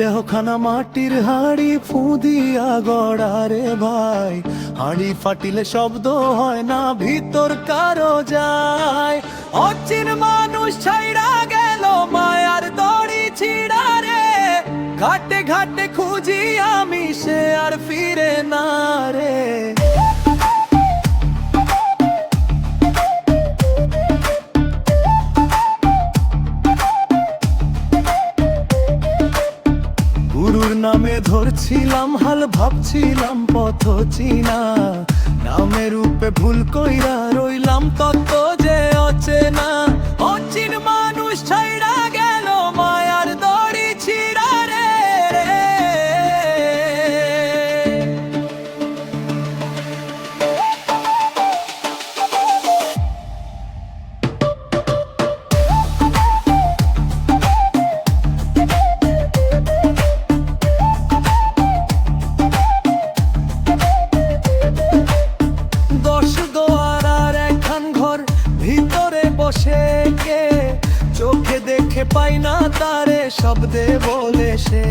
দেহখানা মাটির হাড়ি ফুদিয়া গড়ারে ভাই। হাড়ি ফাটিলে শব্দ হয় না, ভিতর কারও যায়। অচিন মানুষ ছাইড়া গেল, মায়ার দড়ি ছিড়া রে। ঘাটে ঘাটে খুঁজি আমি, সে আর ফিরে না রে গুরুর নামে ধরছিলাম হাল, ভাবছিলাম পথ চিনা। নামের রূপে ভুল কইরা রইলাম তত যে অচেনা। কে চোখে দেখে পাই না তারে শব্দে বলে সে।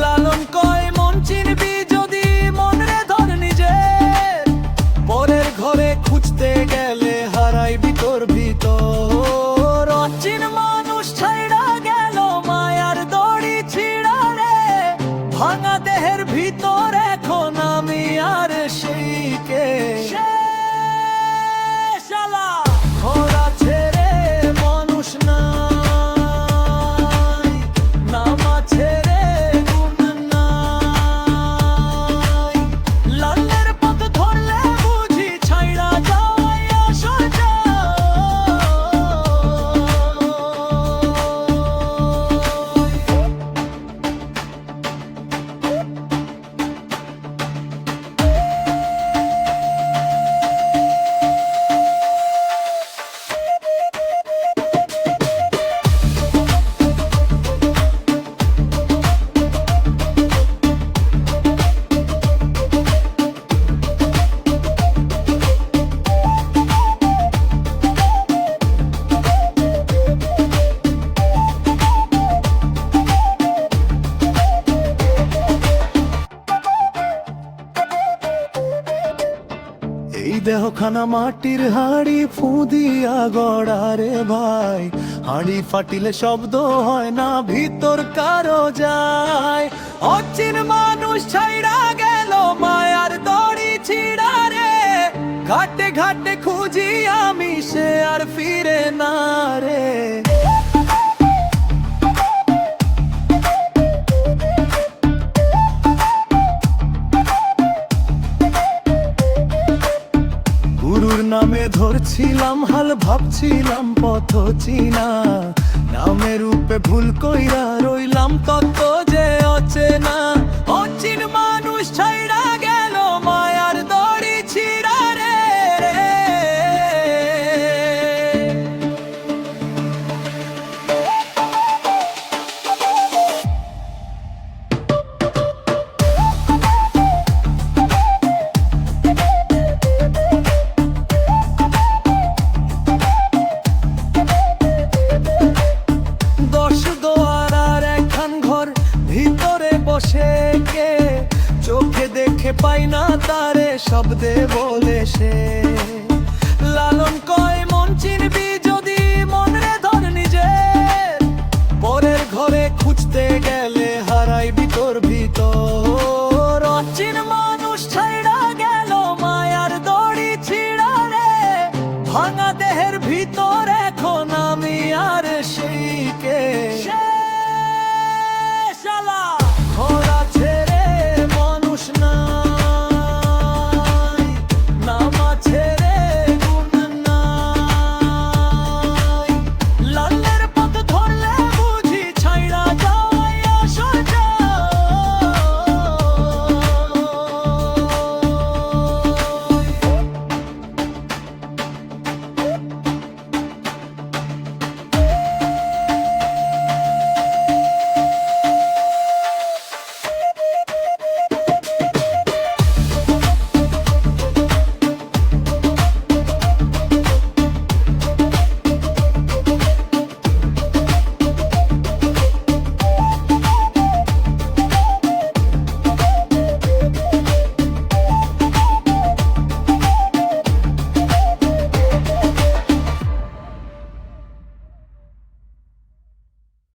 লালন কয় মন চিনবি দেহখানা মাটির হাড়ি ফুদিয়া গড়ারে ভাই। হাড়ি ফাটিলে শব্দ হয় না, ভিতর কারও যায়। অচিন মানুষ ছাইড়া গেল, মায়ার দড়ি ছিড়া রে। ঘাটে ঘাটে খুঁজি আমি, সে আর ফিরে না রে। ধরছিলাম হাল ভাবছিলাম পথ চিনা। নামে রূপে ভুল কইরা রইলাম তত যে অচেনা। অচিন মানুষ ছাইড়া বসে কে চোখে দেখে পাই না তারে শব্দে বলে সে।